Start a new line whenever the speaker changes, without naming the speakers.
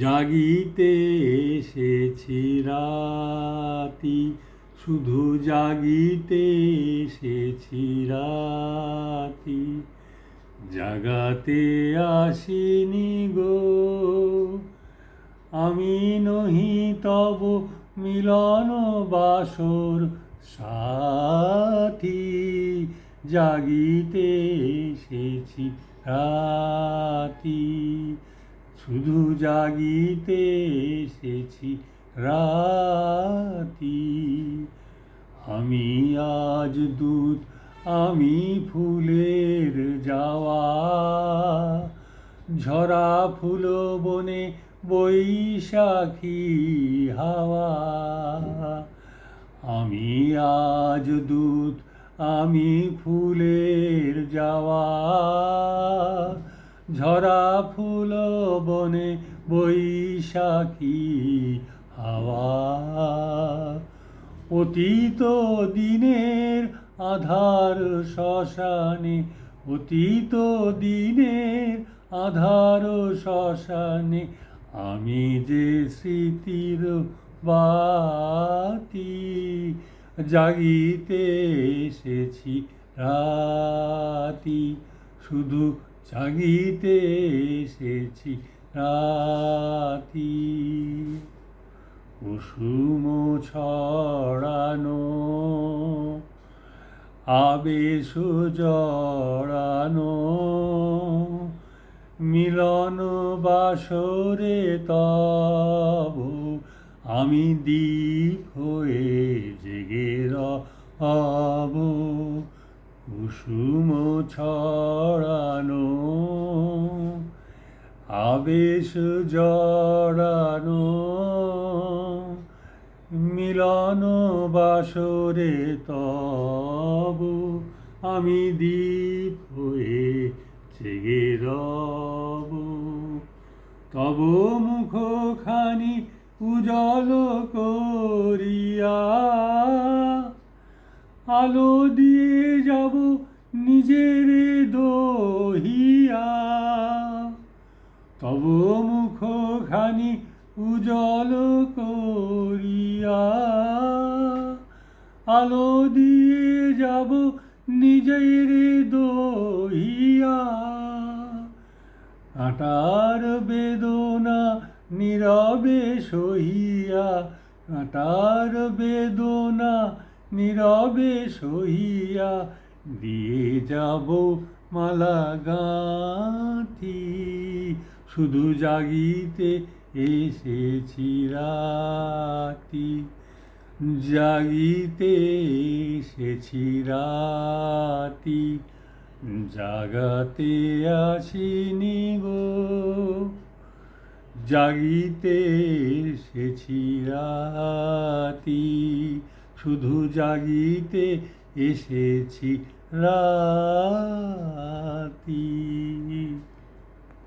জাগিতে এসেছি রাতি, শুধু জাগিতে এসেছি রাতি। জাগাতে আসিনি গো, আমি নহি তব মিলন বাসর সাথী। জাগিতে এসেছি রাতি। শুধু জাগিতে এসেছি রাতি। আমি আজ দূত আমি ফুলের যাওয়া। ঝরা ফুল বনে বৈশাখী হাওয়া। আমি আজ দূত আমি ফুলের যাওয়া। ঝরা ফুল বনে বৈশাখী হাওয়া। অতীত দিনের আধার শ্মশানে, অতীত দিনের আধার শ্মশানে আমি যে স্মৃতির বাতি জাগিতে এসেছি রাতি। শুধু জাগিতে এসেছি রাতি। কুসুম ছড়ানো, আবেশ জড়ানো, মিলন বাসরে তব আমি দ্বীপ হয়ে জেগে রব। কুসুম ছড়ানো আবেশ জড়ানো, মিলন বাসরে তব আমি দ্বীপ হয়ে জেগে রব। তব মুখখানি উজল করিয়া আলো দিয়ে যাব নিজের দহিয়া। তব মুখখানি উজল করিয়া আলো দিয়ে যাব নিজের দহিয়া। কাঁটার বেদনা নীরবে সহিয়া কাঁটার বেদনা নীরবে সহিয়া দিয়ে যাব মালা গাঁথি শুধু জাগিতে এসেছি রাতি, জাগিতে এসেছি রাতি, জাগাতে আসিনি গো, জাগিতে এসেছি রাতি, শুধু জাগিতে এসেছি রাতি।